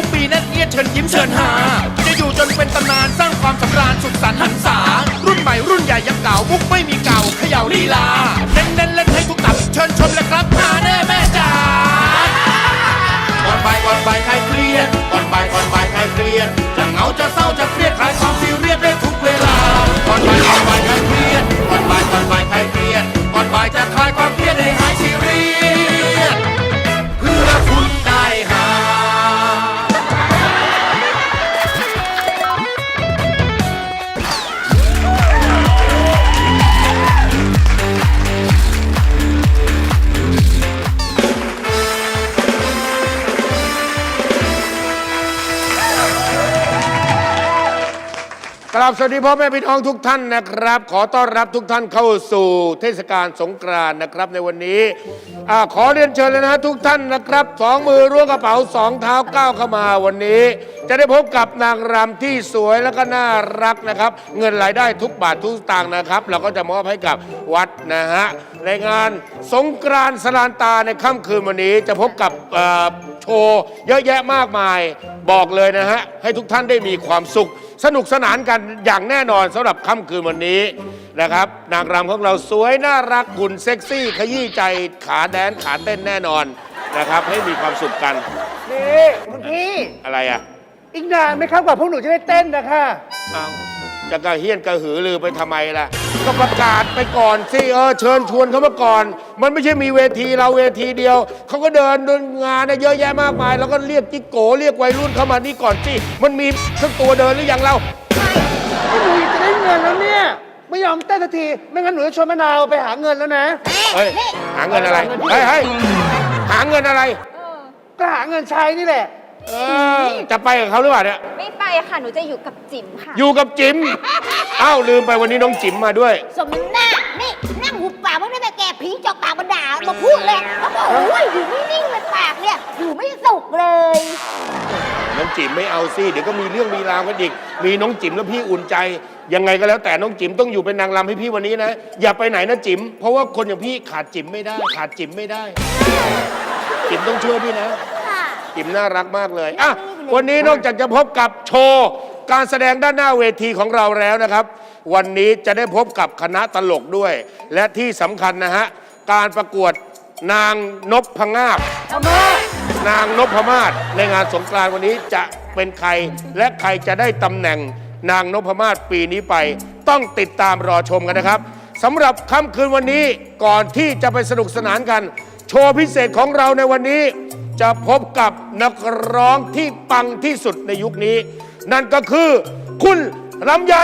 ทุกปีแนั่นเอียดเชิญยิ้มเชิญหา จะอยู่จนเป็นตำนานสร้างความสำราญสุดสันต์หันษารุ่นใหม่รุ่นใหญ่ยังเก่ามุกไม่มีเก่าเขย่าลีลาเน้นเน้นเล่นให้ทุกตับเชิญชมเลยครับหาแน่แม่จ๋าก่อนบ่ายก่อนบ่ายใครเครียดก่อนบ่ายก่อนบ่ายใครเครียดจะเหงาจะเศร้าจะเครียดคลายความซีเรียสได้ทุกเวลาก่อนบ่ายก่อนบ่าย บสวัสดีพ่อแม่พี่น้องทุกท่านนะครับ ขอต้อนรับทุกท่านเข้าสู่เทศกาลสงกรานต์นะครับในวันนี้อาขอเรียนเชิญเลยนะทุกท่านนะครับสองมือร่วงกระเป๋าสองเท้าก้าวเข้ามาวันนี้ จะได้พบกับนางรำที่สวยและก็น่ารักนะครับ เงินรายได้ทุกบาททุกสตางค์นะครับ เราก็จะมอบให้กับวัดนะฮะในงานสงกรานต์สลานตาในค่ำคืนวันนี้จะพบกับเอ่อโชว์เยอะแยะมากมายบอกเลยนะฮะให้ทุกท่านได้มีความสุข สนุกสนานกันอย่างแน่นอนสำหรับค่ำคืนวันนี้นะครับ นางรำของเราสวยน่ารักหุ่นเซ็กซี่ ขยี้ใจขาแดนขาเต้นแน่นอนนะครับ ให้มีความสุขกันนี่คุณพี่ อะไรอะ อีกนานไหมครับกว่าพวกหนูจะได้เต้นนะคะ เอา จะกระเฮี้ยนกระหือรือไปทำไมล่ะ ก็ประกาศไปก่อนสิเออเชิญชวนเขามาก่อน มันไม่ใช่มีเวทีเราเวทีเดียว เขาก็เดินเดินงานนะเยอะแยะมากมาย แล้วก็เรียกจิกโกเรียกวัยรุ่นเข้ามานี่ก่อนสิมันมีเครื่องตัวเดินหรือยังเราพวกหนูจะได้เงินแล้วเนี่ย ไม่ยอมเต้นสักทีไม่งั้นหนูจะชวนมะนาวไปหาเงินแล้วนะ เฮ้ยหาเงินอะไรเฮ้ยเฮ้ยหาเงินอะไร ก็หาเงินใช้นี่แหละ เออจะไปกับเขาหรือเปล่าเนี่ย ไม่ไปค่ะ หนูจะอยู่กับจิ๋มค่ะ อยู่กับจิ๋มอ้าวลืมไปวันนี้น้องจิ๋มมาด้วย สมน้ำหน้า นี่นั่งหุบปากมันได้แต่แกผีจอกปากมาด่ามาพูดเลยเขาบอกโอ้ยอยู่นิ่งๆเลยปากเนี่ย อยู่ไม่สุกเลย น้องจิ๋มไม่เอาสิเดี๋ยวก็มีเรื่องมีราวกันอีก มีน้องจิ๋มแล้วพี่อุ่นใจ ยังไงก็แล้วแต่น้องจิ๋มต้องอยู่เป็นนางรำให้พี่วันนี้นะ อย่าไปไหนนะจิ๋มเพราะว่าคนอย่างพี่ขาดจิ๋มไม่ได้ ขาดจิ๋มไม่ได้ จิ๋มต้องช่วยพี่นะ ค่ะจิ๋มน่ารักมากเลยอะวันนี้นอกจากจะพบกับโชว์การแสดงด้านหน้าเวทีของเราแล้วนะครับ วันนี้จะได้พบกับคณะตลกด้วย และที่สำคัญนะฮะการประกวดนางนพพงาบนางนพมาศในงานสงกรานต์วันนี้จะเป็นใคร และใครจะได้ตำแหน่งนางนพมาศปีนี้ไป ต้องติดตามรอชมกันนะครับสำหรับค่ำคืนวันนี้ก่อนที่จะไปสนุกสนานกัน โชว์พิเศษของเราในวันนี้ จะพบกับนักร้องที่ปังที่สุดในยุคนี้ นั่นก็คือ คุณลำไย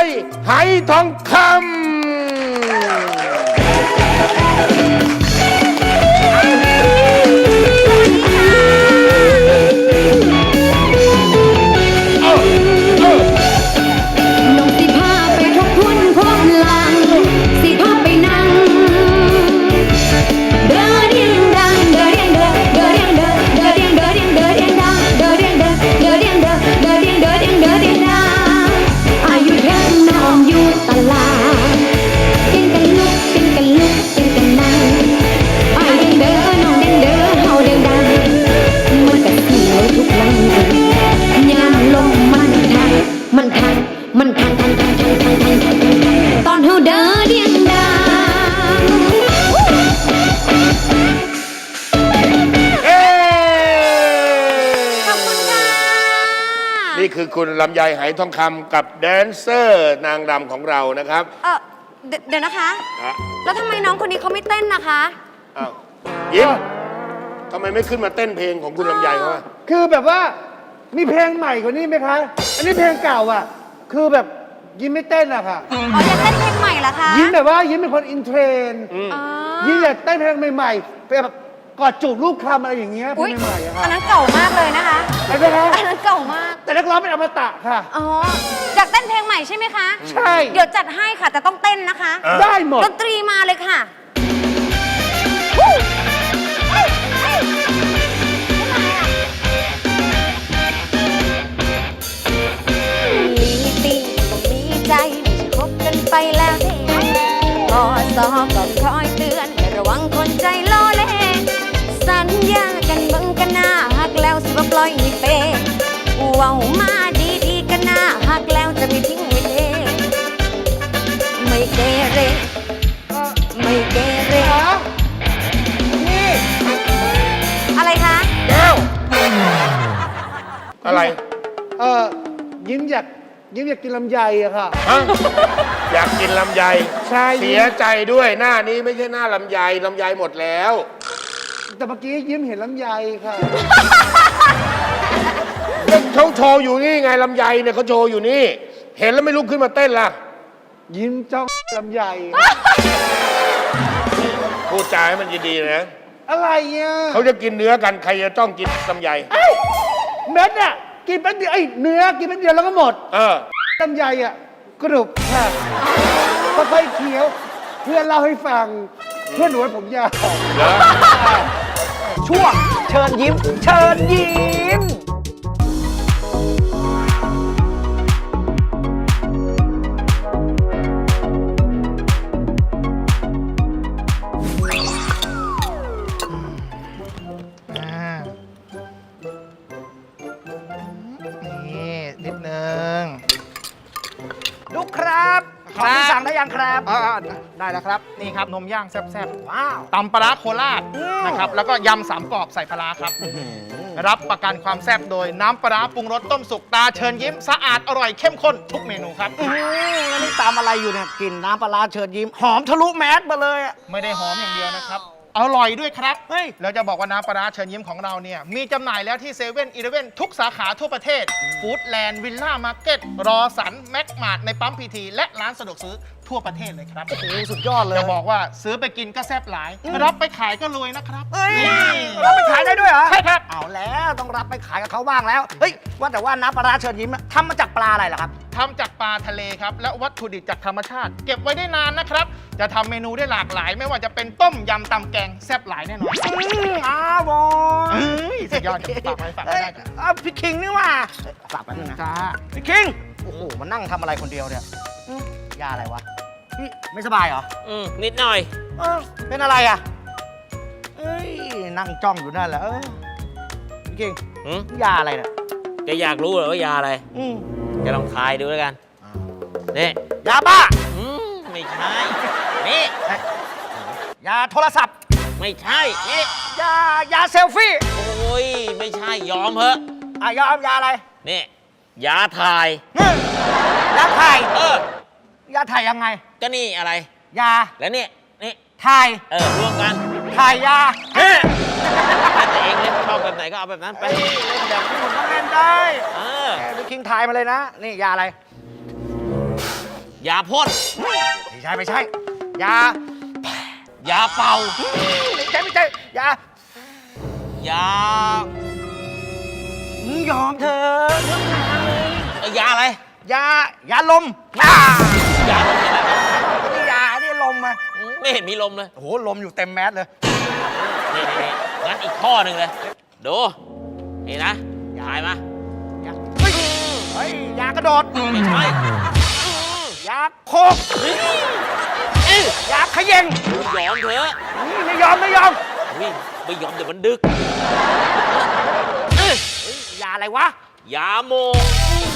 ไหทองคำ นี่คือคุณลำไยไหทองคำกับแดนเซอร์นางรำของเรานะครับ เออเดี๋ยวเดี๋ยวนะคะอะแล้วทำไมน้องคนนี้เขาไม่เต้นนะคะ อ้าวยิ้มทำไมไม่ขึ้นมาเต้นเพลงของคุณลำไยเขาอะคือแบบว่ามีเพลงใหม่กว่านี้ไหมคะ อันนี้เพลงเก่าอะ คือแบบยิ้มไม่เต้นอะค่ะ อ๋ออยากเต้นเพลงใหม่เหรอคะยิ้มแบบว่ายิ้มเป็นคนอินเทรนด์อ๋อยิ้มอยากเต้นเพลงใหม่ๆแบบ กอดจูบรูปคำอะไรอย่างเงี้ยเพลอุ๊ยงใหม่ๆอะค่ะอันนั้นเก่ามากเลยนะคะอะไรนะคะอันนั้นเก่ามาก แต่นักร้องเป็นอมตะค่ะ อ๋ออยากเต้นเพลงใหม่ใช่ไหมคะ ใช่ เดี๋ยวจัดให้ค่ะแต่ต้องเต้นนะคะ ได้หมด ดนตรีมาเลยค่ะลี ว้ามาดีๆก็น่าหักแล้วจะไม่ทิ้งไม่เทไม่เกเรไม่เกเรอะไรคะแก้วอะไรเออยิ้มอยากยิ้มอยากกินลำไยอะค่ะ ฮะอยากกินลำไย ใช่ เสียใจด้วยหน้านี้ไม่ใช่หน้าลำไยลำไยหมดแล้ว แต่เมื่อกี้ยิ้มเห็นลำไยค่ะ เขาโชว์อยู่นี่ไงลำไยเนี่ยเขาโชว์อยู่นี่ เห็นแล้วไม่ลุกขึ้นมาเต้นล่ะ ยิ้มจ้องลำไย พูดจาให้มันดีๆนะ อะไรเนี่ยเขาจะกินเนื้อกันใครจะต้องกินลำไยเม็ดอะกินแป๊บเดียวไอ้เนื้อกินแป๊บเดียวแล้วก็หมดเออ ลำไยอะกรุบค่ะค่อยๆเคี้ยว เพื่อนเล่าให้ฟัง เพื่อนหนูให้ผมยาว เหรอ ช่วง เชิญยิ้ม เชิญยิ้ม ยังครับอ่าได้แล้วครับ นี่ครับนมย่างแซ่บๆว้าวตำปลาร้าโคราชนะครับแล้วก็ยำสามกรอบใส่ปลาร้าครับ รับประกันความแซ่บโดยน้ำปลาร้าปรุงรสต้มสุกตาเชิญยิ้มสะอาดอร่อยเข้มข้นทุกเมนูครับแล้วนี่ตามอะไรอยู่เนี่ยกลิ่นน้ำปลาร้าเชิญยิ้มหอมทะลุแมสมาเลยอะ ไม่ได้หอมอย่างเดียวนะครับ อร่อยด้วยครับเฮ้ยเราจะบอกว่าน้ำปลาร้าเชิญยิ้มของเราเนี่ย มีจำหน่ายแล้วที่เซเว่นอีเลเว่นทุกสาขาทั่วประเทศฟู้ดแลนด์วิลล่ามาร์เก็ตรอสันแม็กมาร์ทในปั๊มพีทีและร้านสะดวกซื้อ ทั่วประเทศเลยครับโอ้โหสุดยอดเลยจะบอกว่าซื้อไปกินก็แซ่บหลาย รับไปขายก็รวยนะครับเฮ้ยนี่รับไปขายได้ด้วยเหรอใช่ครับเอาแล้วต้องรับไปขายกับเขาบ้างแล้วเฮ้ยว่าแต่ว่าน้ำปลาร้าเชิญยิ้มอะทำมาจากปลาอะไรเหรอครับ ทำจากปลาทะเลครับ และวัตถุดิบจากธรรมชาติ เก็บไว้ได้นานนะครับ จะทำเมนูได้หลากหลาย ไม่ว่าจะเป็นต้มยำตำแกงแซ่บหลายแน่นอน อืมอ้าวบอเอ้ยสุดยอดครับฝากไว้ฝากไว้เฮ้ยได้ครับเอาพี่คิงนี่ว่าฝากแป๊บนึงนะจ้าพี่คิง โอ้โหมานั่งทำอะไรคนเดียวเนี่ยอืมยาอะไรวะ พี่ไม่สบายเหรออืมนิดหน่อย เออเป็นอะไรอะ เอ้ยนั่งจ้องอยู่นั่นแหละเออพี่คิงหืม ยาอะไรเนี่ยแกอยากรู้เหรอว่ายาอะไรอืมแกลองทายดูแล้วกัน นี่ยาบ้า อืมไม่ใช่ นี่ ยาโทรศัพท์ ไม่ใช่ นี่ ยายาเซลฟี่โอ้ย ไม่ใช่ ยอมเหอะอะยอมยาอะไรนี่ ยาถ่ายอืมยาถ่ายเออ ยาถ่ายยังไง ก็นี่อะไร ยาแล้วนี่นี่ถ่ายเออรวมกันถ่ายยาเฮ้ถ้าแต่เองเล่นชอบแบบไหนก็เอาแบบนั้นไปเฮ้ยเล่นแบบนี้ผมก็เล่นได้เออแกพี่คิงถ่ายมาเลยนะ นี่ยาอะไร ยาพ่นไม่ใช่ไม่ใช่ ยายาเป่า ไม่ใช่ไม่ใช่ยา ยาอืมยอมเธอะเรื่องงานเลยเอ้ยยาอะไร ยายาลมอ่ายาลมอะไรนะนี่ยานี่ลมมาอืมไม่เห็นมีลมเลยโอ้โหลมอยู่เต็มแมสเลยนี่นี่นี่งั้นอีกข้อหนึ่งเลย ดู นี่นะถ่ายมายาเฮ้ยเฮ้ยยากระโดดไม่ใช่ยาโคกเฮ้ยเอ้ยยาขย่งยอมเถอะอืมไม่ยอมไม่ยอมอุ๊ยไม่ยอมเดี๋ยวมันดึกเอ้ยเฮ้ยยาอะไรวะ ยาโมงเขาไม่ได้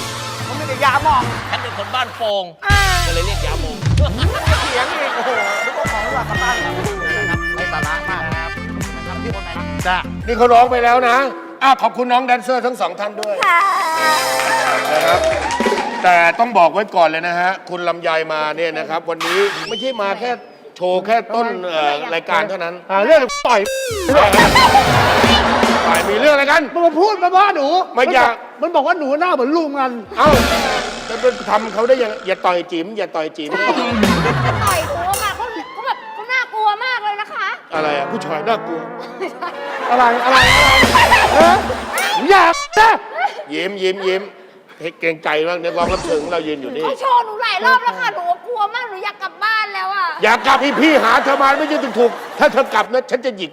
ยาหมองฉันเป็นคนบ้านโป่งอ่าก็เลยเรียกยาโมงเสียงอีกโอ้โหนึกว่าของหลักกลับบ้านแล้วนะครับไร้สาระมากนะครับนะครับพี่คนไหนนะจ้ะนี่เขาร้องไปแล้วนะอ้าวขอบคุณน้องแดนเซอร์ทั้งสองท่านด้วยนะครับแต่ต้องบอกไว้ก่อนเลยนะฮะ คุณลำไยมาเนี่ยนะครับ วันนี้ไม่ใช่มาแค่โชว์แค่ต้นเอ่อรายการเท่านั้นหาเรื่องต่อยฝ่ายมีเรื่องอะไรกันมันมาพูดมาว่าหนูไม่อยาก มันบอกว่าหนูหน้าเหมือนลุงมัน เอ้า จะไปทำเขาได้ยังอย่าต่อยจิ๋มอย่าต่อยจิ๋มต่อยตัวมาเขาเขาแบบเขาน่ากลัวมากเลยนะคะอะไรอะผู้ชายน่ากลัว อะไรอะไรอะไรเอออยากนะยิ้มยิ้มยิ้มเฮ้ยเกรงใจมากในกองรับเชิญของเรายืนอยู่นี่ เขาโชว์หนูหลายรอบแล้วค่ะหนูกลัวมากหนูอยากกลับบ้านแล้วอะอยากกลับพี่พี่หาเธอมาไม่ใช่ถูกๆถ้าเธอกลับนะฉันจะหยิก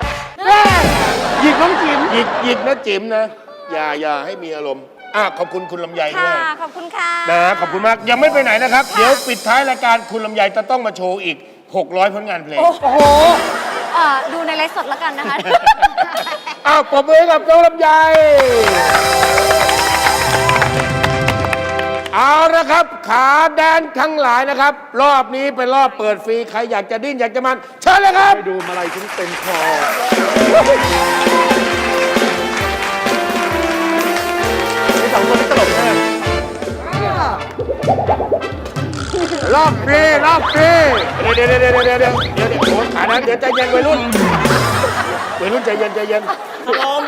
หยิกน้องจิ๋มหยิกหยิกนะจิ๋มนะ อย่าอย่าให้มีอารมณ์ อะขอบคุณคุณลำไยด้วยค่ะขอบคุณค่ะ นะขอบคุณมาก ยังไม่ไปไหนนะครับ เดี๋ยวปิดท้ายรายการคุณลำไยจะต้องมาโชว์อีก 600 ผลงานเพลง โอ้โหดูในไลฟ์สดละกันนะคะ อ้าวปรบมือให้กับเจ้าลำไยเอาละครับ ขาแดนทั้งหลายนะครับ รอบนี้เป็นรอบเปิดฟรี ใครอยากจะดิ้นอยากจะมัน เชิญเลยครับ ดูมาลัยฉันเต็มคอ คนนี้ตลกแน่รอบฟรีรอบฟรีเดี๋ยวเดี๋ยวเดี๋ยวเดี๋ยวเดี๋ยวเดี๋ยวเดี๋ยวโอ้ขาแดนเดี๋ยวใจเย็นวัยรุ่นวัยรุ่นใจเย็นใจเย็นครับผม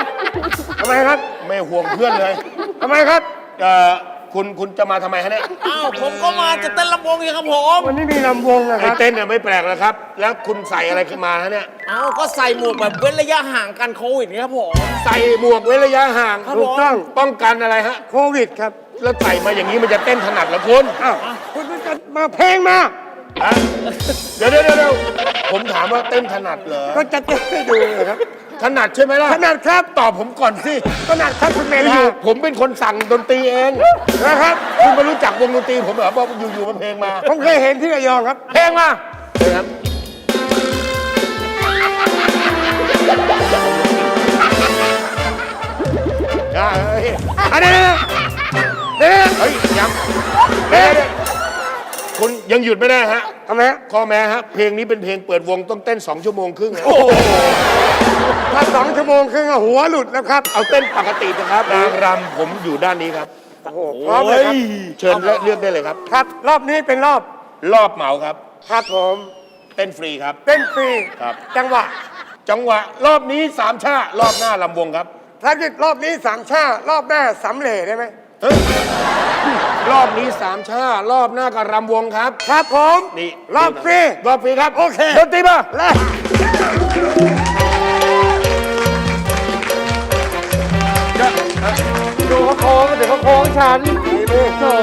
ทำไมครับ ไม่ห่วงเพื่อนเลยทำไมครับเอ่อ คุณคุณจะมาทำไมฮะเนี่ยอ้าวผมก็มาจะเต้นลำวงอยู่ครับผมวันนี้มีลำวงนะคไอ้รับ เต้นเนี่ยไม่แปลกแล้วครับ แล้วคุณใส่อะไรขึ้นมาฮะเนี่ย อ้าวก็ใส่หมวกแบบเว้นระยะห่างกันโควิดนี่ครับผม ใส่หมวกเว้นระยะห่างครับถูกผมต้อง ป้องกันอะไรฮะ โควิดครับแล้วใส่มาอย่างนี้มันจะเต้นถนัดเหรอคุณอ้าวคุณจะมาเพลงมา ฮะเดี๋ยวเดี๋ยวเดี๋ยวเดี๋ยวผมถามว่าเต้นถนัดเหรอก็จะเต้นให้ดูนะครับ ถนัดใช่ไหมล่ะถนัดครับตอบผมก่อนสิถนัดครับคุณเมอธายู่ๆผมเป็นคนสั่งดนตรีเองนะครับคุณไม่รู้จักวงดนตรีผมเหรอบอกอยู่ๆมันเพลงมาผมเคยเห็นที่ระยองครับ เพลงมาเพลงครับอ่าเฮ้ยอันนี้เดี๋ยวเฮ้ยยังเดี๋ยวเดี๋ยวคุณยังหยุดไม่ได้ฮะ ทำไมฮะข้อแม้ฮะเพลงนี้เป็นเพลงเปิดวงต้องเต้น 2 ชั่วโมงครึ่งฮะ ถ้าสองชั่วโมงครึ่งอะหัวหลุดแล้วครับเอาเต้นปกตินะครับนางรำผมอยู่ด้านนี้ครับโอ้โหพร้อมเลยครับเชิญเลือกได้เลยครับ ครับ รอบนี้เป็นรอบรอบเหมาครับ ครับผมเต้นฟรีครับ เต้นฟรีครับ จังหวะ จังหวะ รอบนี้สามชารอบหน้าลำวงครับภารกิจรอบนี้สามชารอบหน้าสำเร็จได้ไหมเฮ้ยรอบนี้สามชารอบหน้าก็รำวงครับ ครับผมนี่รอบฟรีรอบฟรีครับโอเคดนตรีมาและ โค้งเดี๋ยวเขาโค้งฉันโธ่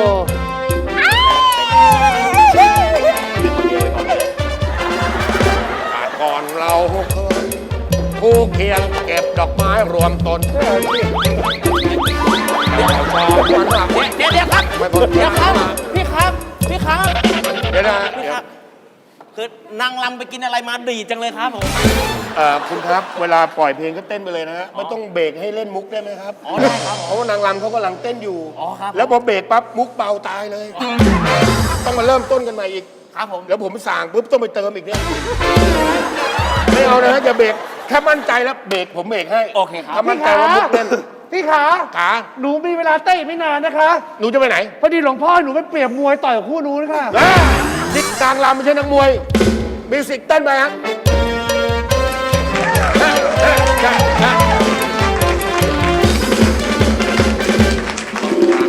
ก่อนเราเคยคู่เคียงเก็บดอกไม้รวมตนเราชอบวันมากเดี๋ยวเดี๋ยวครับไม่พอเดี๋ยวครับ พี่ครับ พี่ครับ เดี๋ยวนะพี่เดี๋ยวครับคือ นางลำไปกินอะไรมาดีจังเลยครับผม เอ่อคุณครับ เวลาปล่อยเพลงก็เต้นไปเลยนะฮะไม่ต้องเบรกให้เล่นมุกได้ไหมครับอ๋อได้ครับเพราะว่านางรำเขากำลังเต้นอยู่อ๋อครับ แล้วพอเบรกปั๊บมุกเบาตายเลย ต้องมาเริ่มต้นกันใหม่อีก ครับผมแล้วผมสั่งปุ๊บต้องไปเติมอีกเนี่ยไม่เอานะฮะอย่าเบรกแค่มั่นใจแล้วเบรกผมเบรกให้โอเคครับ ถ้ามั่นใจว่ามุกเต้นพี่ขา ขาหนูมีเวลาเต้นอีกไม่นานนะคะ หนูจะไปไหนพอดีหลวงพ่อหนูไปเปรียบมวยต่อยกับคู่นู้นค่ะเอ้ยนี่นางรำไม่ใช่นักมวยมิวสิกเต้นไปฮะ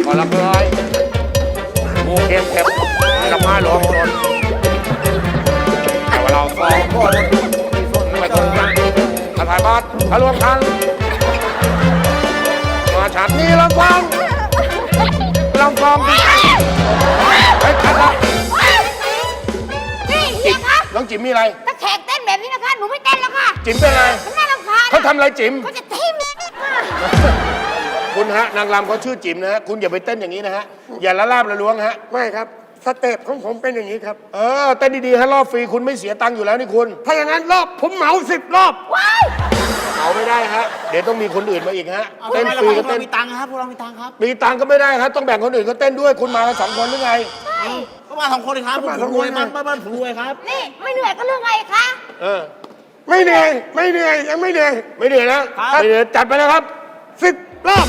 อรับร้อยโอเคเก็บดอกไม้หลวงโดนแต่ว่าเราสองคนไม่ตรงกันถ้าถ่ายบัตรถ้ารวมกัน มาฉากนี้ลำฟังลำฟังดีเฮ้ยครับนี่เฮียคะน้องจิ๋มมีอะไร ถ้าแขกเต้นแบบนี้นะคะ หนูไม่เต้นแล้วค่ะ จิ๋มเป็นอะไร มันน่ารำคาญเขาทำอะไรจิ๋มเขาจะทิ่มค่ะ คุณฮะนางรำเขาชื่อจิ๋มนะฮะคุณอย่าไปเต้นอย่างนี้นะฮะอย่าละลาบละล้วงฮะไม่ครับสเต็ปของผมเป็นอย่างนี้ครับ เออเต้นดีๆฮะรอบฟรีคุณไม่เสียตังค์อยู่แล้วนี่คุณถ้าอย่างนั้นรอบผมเหมาสิบรอบ เอาไม่ได้ฮะเดี๋ยวต้องมีคนอื่นมาอีกฮะเอาเต้นทำไมฟรีเราก็เต้นมีตังค์ครับพวกเรามีตังค์ครับมีตังค์ก็ไม่ได้ครับต้องแบ่งคนอื่นเขาเต้นด้วยคุณมากันสองคนหรือไง ก็มาสองคนเลยครับผมมาสผองมคนรวยมากบ้านบ้านผมรวยครับ นี่ไม่เหนื่อยก็เรื่องไงคะเออ ไม่เหนื่อยไม่เหนื่อยยังไม่เหนื่อยไม่เหนื่อยนะไม่เหนื่อยจัดไปเลยครับ สิบรอบ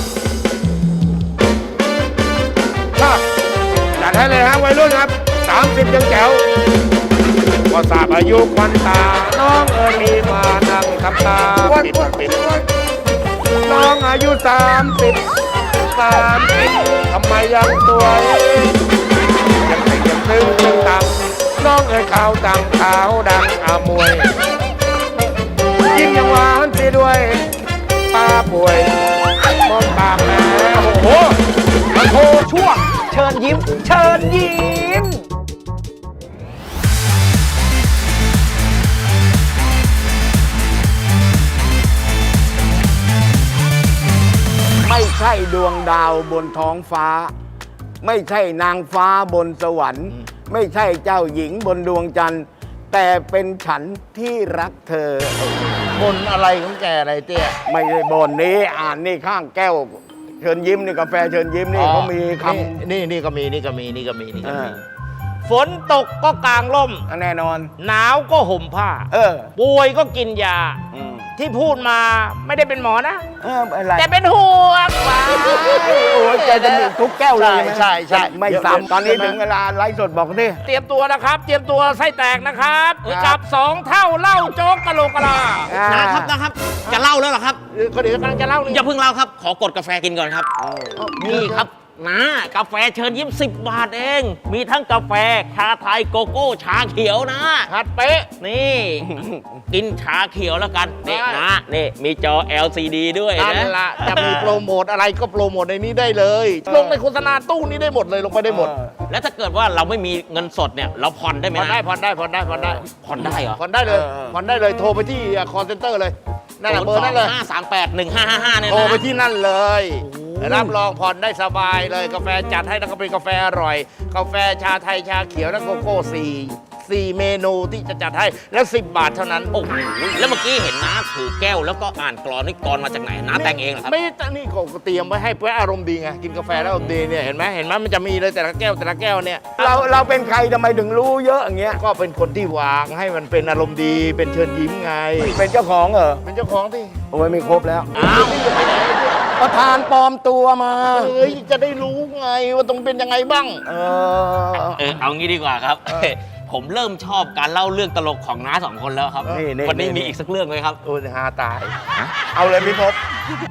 ครับจัดให้เลยฮะวัยรุ่นครับ 30ยังแจ๋วพอทราบอายุควันตา น้องเอิญมีมานั่งทำตาวันปิดวันปิดน้องอายุสามสิบสามสิบทำไมยังสวยยังไม่ยังตึงตึงตังน้องเอ๋ยขาวตังขาวดังอามวยยิ่งยังหวานสีด้วยป้าป่วยมองปากแม่โอ้โห มันโทช่วง เชิญยิ้ม เชิญยิ้ม ไม่ใช่ดวงดาวบนท้องฟ้า ไม่ใช่นางฟ้าบนสวรรค์ ไม่ใช่เจ้าหญิงบนดวงจันทร์ แต่เป็นฉันที่รักเธอ บนอะไรของแกอะไรเตี้ย ไม่ใช่บนนี้อ่านนี่ข้างแก้ว เชิญยิ้มนี่กาแฟเชิญยิ้มนี่เขามีคนี่นี่ก็มีนี่ก็มีนี่ก็มีนี่ำก็อ่ามีฝนตกก็กางร่ม อะแน่นอน หนาวก็ห่มผ้า เออป่วยก็กินยา อืม ที่พูดมาไม่ได้เป็นหมอนะ เอออะไรแต่เป็นห่วงว่าโอ้ยแกจะมีทุกแก้วเลยไหมใช่ใช่ไม่ซ้ำตอนนี้ถึงเวลาไลฟ์สดบอกดิเตรียมตัวนะครับ เตรียมตัวไส้แตกนะครับกับสองเท่าเหล้าโจ๊กกะโหลกกะลานะครับนะครับ จะเล่าแล้วเหรอครับก็เดี๋ยวกำลังจะเล่าอย่าเพิ่งเล่าครับ ขอกดกาแฟกินก่อนครับ นี่ครับ นะ กาแฟเชิญยิ้ม 10 บาทเอง มีทั้งกาแฟ ชาไทยโกโก้ ชาเขียวนะ ชัดเป๊ะ นี่ กินชาเขียวแล้วกันนี่นะนี่มีจอ LCD ด้วยนะนั่นละจะมีโปรโมทอะไรก็โปรโมทในนี้ได้เลย ลงในโฆษณาตู้นี้ได้หมดเลยลงไปได้หมดแล้วถ้าเกิดว่าเราไม่มีเงินสดเนี่ย เราผ่อนได้ไหมผ่อนได้ฮะผ่อนได้ผ่อนได้ผ่อนได้ผ่อนได้เหรอผ่อนได้เลยผ่อนได้เลยโทรไปที่คอเซ็นเตอร์เลยนั่นแหละเบอร์นั่นเลย ห้าสามแปดหนึ่งห้าห้าห้าเนี่ยโทรนะไปที่นั่นเลย รับรองผ่อนได้สบายเลยกาแฟจัดให้แล้วก็เป็นกาแฟอร่อย กาแฟชาไทยชาเขียวและโกโก้สี่สี่เมนูที่จะจัดให้แล้ว10 บาทเท่านั้น โอ้โหแล้วเมื่อกี้เห็นน้าถือแก้วแล้วก็อ่านกรอนนี่กรอนมาจากไหนน้าแต่งเองเหรอครับ ไม่นี่ก็เตรียมไว้ให้เพื่ออารมณ์ดีไงกินกาแฟแล้วอารมณ์ดีเนี่ยเห็นไหมเห็นไหมมันจะมีเลยแต่ละแก้วแต่ละแก้วเนี่ยเราเราเป็นใครทำไมถึงรู้เยอะอย่างเงี้ย ก็เป็นคนที่วางให้มันเป็นอารมณ์ดี เป็นเชิญยิ้มไงเป็นเจ้าของเหรอเป็นเจ้าของที่โอ้ยไม่ครบแล้ว อ้าว ประธานปลอมตัวมา เอ้ยจะได้รู้ไงว่าต้องเป็นยังไงบ้าง เออ เออเอางี้ดีกว่าครับ ผมเริ่มชอบการเล่าเรื่องตลกของน้าสองคนแล้วครับ นี่นี่วันนี้นี่ มีอีกสักเรื่องไหมครับโอ้ยฮาตาย เอาเลยพี่พบ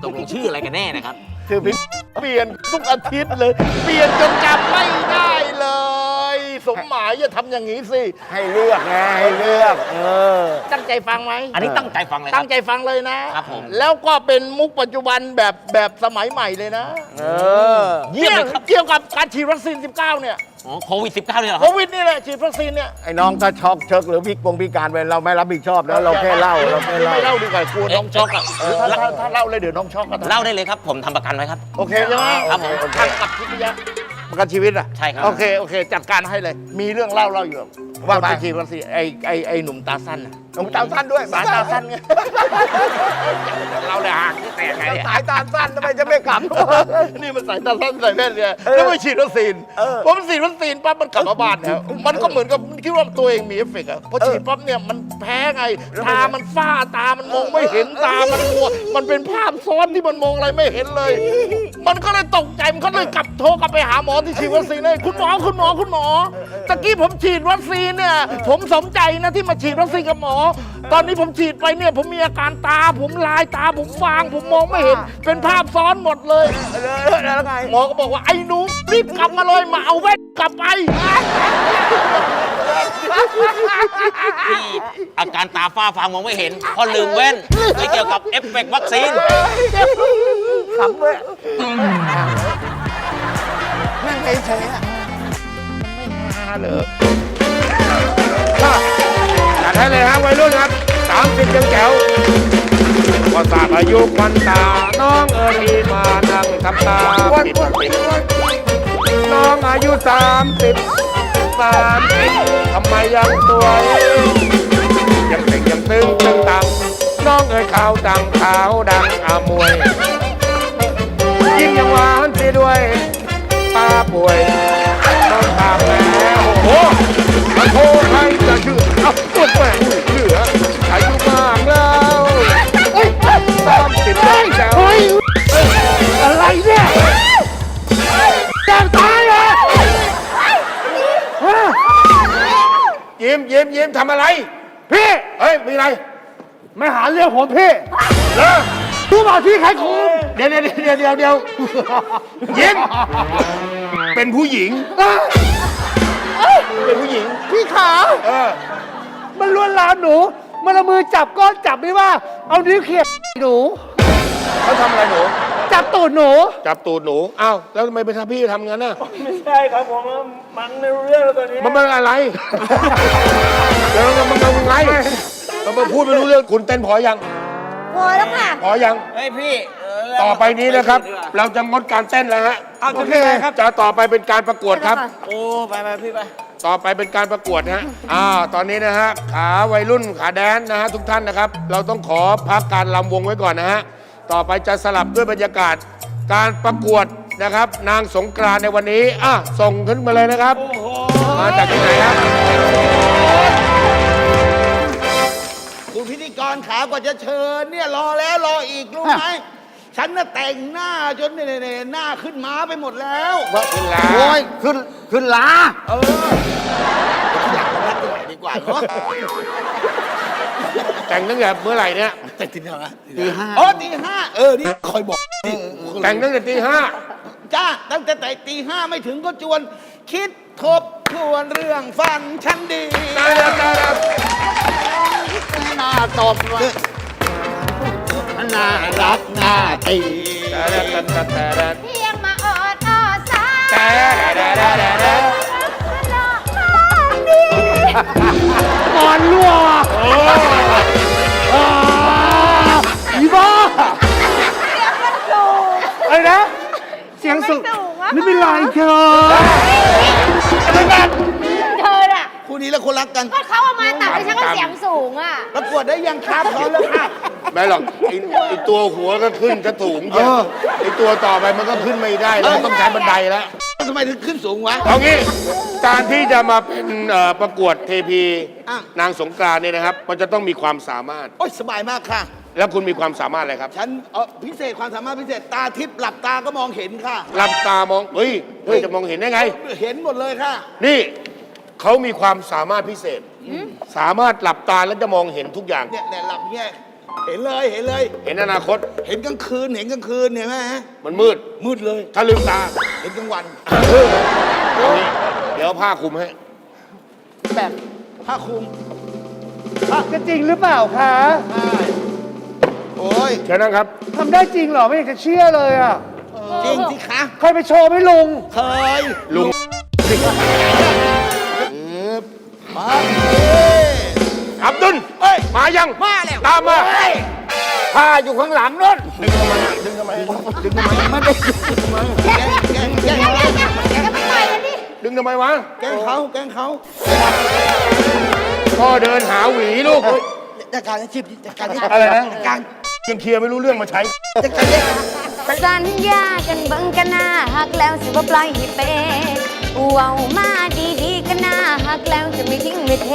ตกลงชื่ออะไรกันแน่นะครับ คือพี่เปลี่ยนทุกอาทิตย์เลย เปลี่ยนจนจำไม่ได้เลย สมหมายอย่าทำอย่างนี้สิให้เลือกไงให้เลือก เออ ตั้งใจฟังไหมอันนี้ตั้งใจฟังเลยครัตั้บ งใจฟังเลยนะครับผม แล้วก็เป็นมุกปัจจุบันแบบแบบสมัยใหม่เลยนะเออ เยี่ยมเลยครับ เกี่ยวกับการฉีดวัคซีน 19 เนี่ยอ๋อโควิด 19เนี่ยเหรอโควิดนี่แหละฉีดวัคซีนเนี่ยไอ้น้องถ้าช็อกเชิกหรือพิกปงพิการไปเราไม่รับผิดชอบแล้วเราแค่เล่าเราแค่เล่า ไม่เล่าดีกว่ากลัวน้องช็อกอะเอ๊ะถ้าถ้าถ้าเล่าเลยเดี๋ยวน้องช็อกอะเล่าได้เลยครับ ผมทำประกันไว้ครับ โอเคใช่ไหมครับผม ทางกับพิทยา ประกันชีวิตอะใช่ครับ โอเคโอเค จัดการให้เลย มีเรื่องเล่าเล่าอยู่ว่าไปคนฉีดวัคซีนไอ้ไอ้ไอ้หนุ่มตาสั้นน่ะหนุ่มตาสั้นด้วยสายตาสั้นไงเราเลยห่างที่แตกไงเนี่ยสายตาสั้นทำไมจะไม่กลับ นี่มันสายตาสั้นใส่แว่นเนี่ยแล้วไปฉีดวัคซีนเออพอมันฉีดวัคซีนปั๊บมันกลับมาบ้านแล้วมันก็เหมือนกับคิดว่าตัวเองมีเอฟเฟกต์อะพอฉีดปั๊บเนี่ยมันแพ้ไงตามันฝ้าตามันมองไม่เห็นตามันมัวมันเป็นภาพซ้อนที่มันมองอะไรไม่เห็นเลย มันก็เลยตกใจมันก็เลยกลับโทรกลับไปหาหมอที่ฉีดวัคซีนเลยคุณหมอคุณหมอคุณหมอตะกี้ผมฉีดวัคซีนเนี่ยผมสมใจนะที่มาฉีดวัคซีนกับหมอตอนนี้ผมฉีดไปเนี่ยผมมีอาการตา ผมลายตาผมฟาง ผมมองไม่เห็น เป็นภาพซ้อนหมดเลย แล้วไงหมอก็บอกว่าไอ้หนูรีบกลับมาเลยมาเอาแว่นกลับไปที่อาการตาฝ้าฟางมองไม่เห็นเพราะลืมแว่นไม่เกี่ยวกับเอฟเฟกต์วัคซีน ขำด้วยนั่งเฉยๆอะจัดให้เลยฮะ วัยรุ่นครับสามสิบยังแจ๋วพอทราบอายุควันตา น้องเอ๋ยมานั่งทำตาปิดปิดน้องอายุสามสิบสามสิบทำไมยังสวย ยังเต่งยังตึงตึงตัง น้องเอ๋ยขาวดังขาวดังอามวย ยิ่งยังหวานเสียด้วยป้าป่วยต้องตามแล้วโอ้โหมันโทรใครจะชื่อเอ้าตัวแฝ สามสิบแล้วเฮ้ยอะไรเนี่ยแจ้งตายเหรอยิ้มยิ้มยิ้มทำอะไร พี่เฮ้ย มีอะไรไม่หาเรื่องผมพี่เหรอรู้เปล่าที่ใครคุมเดี๋ยวเดี๋ยวเดี๋ยวเดี๋ยวเดี๋ยวยิ้มเป็นผู้หญิงเป็นผู้หญิง พี่ขา เออ มันลวนลามหนู มันเอามือจับก้อนจับไม่ว่า เอานิ้วเขี่ยหนู เขาทำอะไรหนู จับตูดหนู จับตูดหนู อ้าว แล้วทำไมเป็นพี่ทำงั้นน่ะ ไม่ใช่ครับผมมันไม่รู้เรื่องแล้วตอนนี้มันเป็นอะไรแล้วมันมันมันไงมันมาพูดไม่รู้เรื่อง คุณเต้นพอยัง พอแล้วค่ะ พอยัง เฮ้ยพี่ต่อไปนี้นะครับ เราจะงดการเต้นแล้วฮะโอเคครับ จะต่อไปเป็นการประกวดครับ โอ้ ไปไปพี่ไป ต่อไปเป็นการประกวดฮะ อ่า ตอนนี้นะฮะ ขาวัยรุ่นขาแดนนะฮะทุกท่านนะครับ เราต้องขอพักการลำวงไว้ก่อนนะฮะ ต่อไปจะสลับด้วยบรรยากาศ การประกวดนะครับ นางสงกรานต์ในวันนี้อะส่งขึ้นมาเลยนะครับ มาจากที่ไหนครับ คุณพิธีกรขากว่าจะเชิญเนี่ยรอแล้วรออีกรู้ไหมฉันน่ะแต่งหน้าจนเนี่ยๆๆหน้าขึ้นม้าไปหมดแล้ว ขึ้นลาโอ้ยขึ้นขึ้นลาเออที่หลังรัดกันหน่อยดีกว่าเนาะ แต่งตั้งแต่เมื่อไหร่เนี่ยแต่งตีห้าตีห้าอ๋อตีห้าเออนี่คอยบอกดิแต่งตั้งแต่ตีห้าจ้าตั้งแต่แต่ตีห้าไม่ถึงก็จวน คิดทบทวนเรื่องฟันฉันดีตายแล้วตายแล้วหน้าตบว่ะน่ารักน่าตีตายแล้วตายแล้วตายแล้วเพียงมาออดออสา ก่อนรั่วอีบ้าอะไรนะ เสียงสูงไม่เป็นไรเธอเธอน่ะคู่นี้แล้วคนรักกัน ก็เขาเอามาตัดให้ฉันก็เสียงสูงอะ ประกวดได้ยังครับพร้อมแล้วค่ะ ไม่หรอกไอ้ไอ้ตัวหัวก็ขึ้นจะสูงเยอะไอ้ตัวต่อไปมันก็ขึ้นไม่ได้แล้วต้องใช้บันไดแล้วทำไมถึงขึ้นสูงวะ เอางี้การที่จะมาเป็นเอ่อประกวดเทพีอะ นางสงกรานต์เนี่ยนะครับ มันจะต้องมีความสามารถ โอ้ยสบายมากค่ะ แล้วคุณมีความสามารถอะไรครับฉันเออพิเศษความสามารถพิเศษตาทิพย์หลับตาก็มองเห็นค่ะ หลับตามองเฮ้ยเฮ้ยจะมองเห็นได้ไง เห็นหมดเลยค่ะ นี่เขามีความสามารถพิเศษ สามารถหลับตาแล้วจะมองเห็นทุกอย่าง เนี่ยเนี่ยหลับเงี้ย เห็นเลยเห็นเลย เห็นอนาคต เห็นกลางคืนเห็นกลางคืนเห็นไหมฮะมันมืด มืดเลย ถ้าลืมตาเห็นกลางวันเอางี้เดี๋ยวเอาผ้าคลุมให้ แบบผ้าคลุมจะจริงหรือเปล่าคะใช่โอ้ยเชิญนั่งครับ ทำได้จริงเหรอไม่อยากจะเชื่อเลยอะจริงสิคะเคยไปโชว์ไหมลุง เคยลุงมาอับดุลเอ้ย มายัง มาแล้ว ตามมาผ้าอยู่ข้างหลังนู่นดึงทำไมดึงทำไมดึงทำไมไม่ได้ดึงทำไมแกล้งแกล้งแกล้งเดี๋ยวไปต่อยกันดิดึงทำไมวะ แกล้งเขาแกล้งเขาพ่อเดินหาหวีลูกจัดการอาชีพจัดการอะไรนะจัดการยังเคลียร์ไม่รู้เรื่องมาใช้จัดการเรียกสัญญากันเบิ่งกันหน้าหักแล้วสิบ่ปล่อยให้เปเว้ามาดีๆกันหน้าหักแล้วจะไม่ทิ้งไม่เท